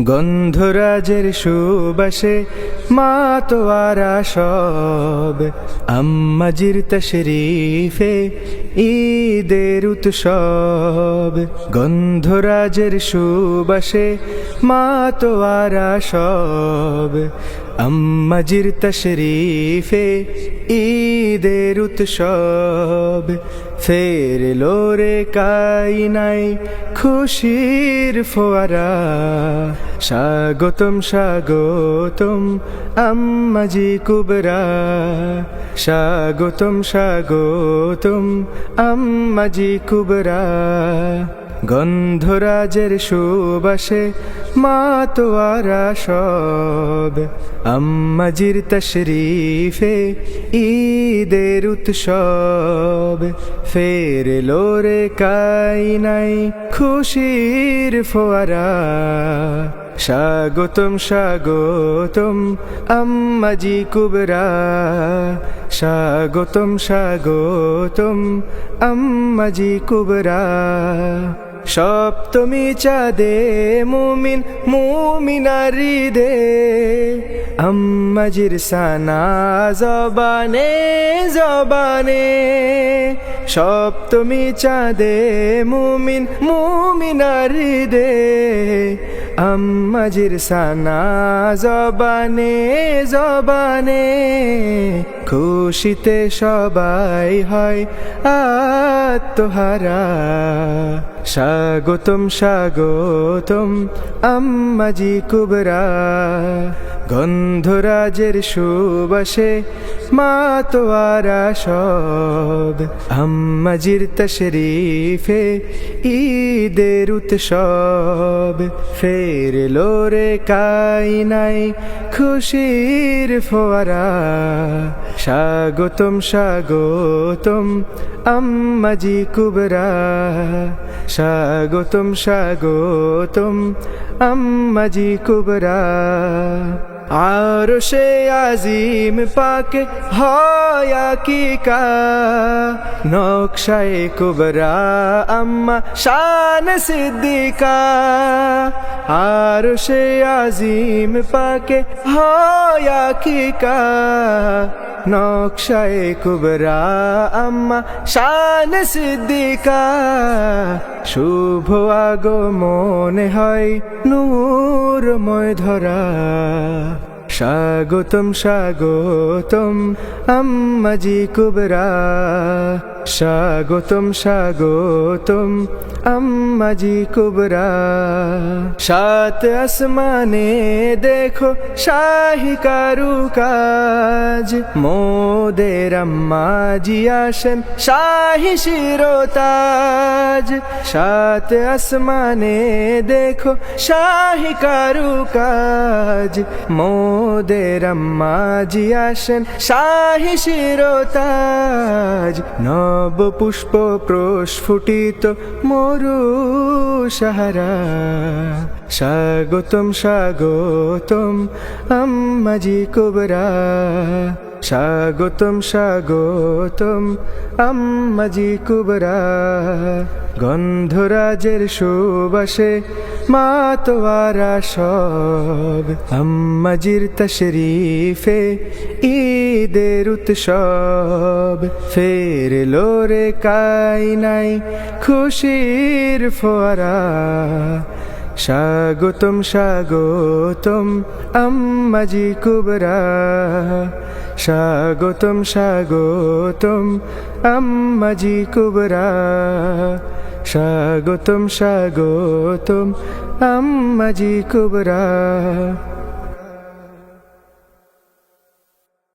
গন্ধরাজের সুবাসে মা তোয়ারা সব। আম্মাজির তশরিফে ঈদের উৎসব। গন্ধরাজের সুবাসে মা তোয়ারা সব। আম্মাজির তশরিফে ঈদের উৎসব। ফের লোরে কাইনাই খুশির ফোয়ারা। স্বাগতম স্বাগতম আম্মাজি কুবরা। স্বাগতম স্বাগতম আম্মাজি কুবরা। গন্ধরাজের সুবাসে মা তোয়ারা সব। আম্মাজির তশরিফে ঈদের উৎসব। ফের লোরে কাইনাই খুশির ফোয়ারা। স্বাগতম স্বাগতম আম্মাজি কুবরা। স্বাগতম স্বাগতম আম্মাজি কুবরা। সপ্তমী চাঁদে মুমিন মুমিনারি দে। আম্মাজির সানা জবানে জবানে। সপ্তমী চাঁদে মুমিন মুমিনারি দে। আম্মাজির সানা জবানে জবানে খুশিতে সবাই হয় আত্মহারা। স্বাগতম স্বাগতম আম্মাজি কুবরা। গন্ধরাজের সুবাসে মা তোয়ারা সব আম্মাজির তশরিফে ঈদের উৎসব। ফের লোরে কাইনাই খুশির ফোয়ারা, স্বাগতম স্বাগতম, আম্মাজি কুবরা। স্বাগতম স্বাগতম, আম্মাজি কুবরা। আর সে আজিম পাকে হয়া কি কা নকশায় কুবরা আম্মা শান সিদ্দিকা। আর সে আজিম পাকে হয়া কি কা নকশায় কুবরা আম্মা শান সিদ্দিকা। শুভ আগমনে হয় নূরময় ধরা। স্বাগতম স্বাগতম আম্মাজি কুবরা। স্বাগতম স্বাগতম, আম্মাজি কুবরা। সাত আসমানে দেখো শাহি কারুকাজ। মোদের আম্মাজি আসেন শাহি শিরোতাজ। সাত আসমানে দেখো শাহি কারুকাজ। মোদের আম্মাজি আসেন শাহি শিরোতাজ। নব পুষ্প প্রস্ফুটিত মরু সাহারা। স্বাগতম স্বাগতম আম্মাজি কুবরা। স্বাগতম স্বাগতম, আম্মাজি কুবরা। গন্ধরাজের সুবাসে মা তোয়ারা সব। আম্মাজির তশরিফে ঈদের উৎসব। ফের লোরে কাইনাই খুশির ফোয়ারা। স্বাগতম স্বাগতম, আম্মাজি কুবরা। স্বাগতম স্বাগতম আম্মাজি কুবরা। স্বাগতম স্বাগতম আম্মাজি কুবরা।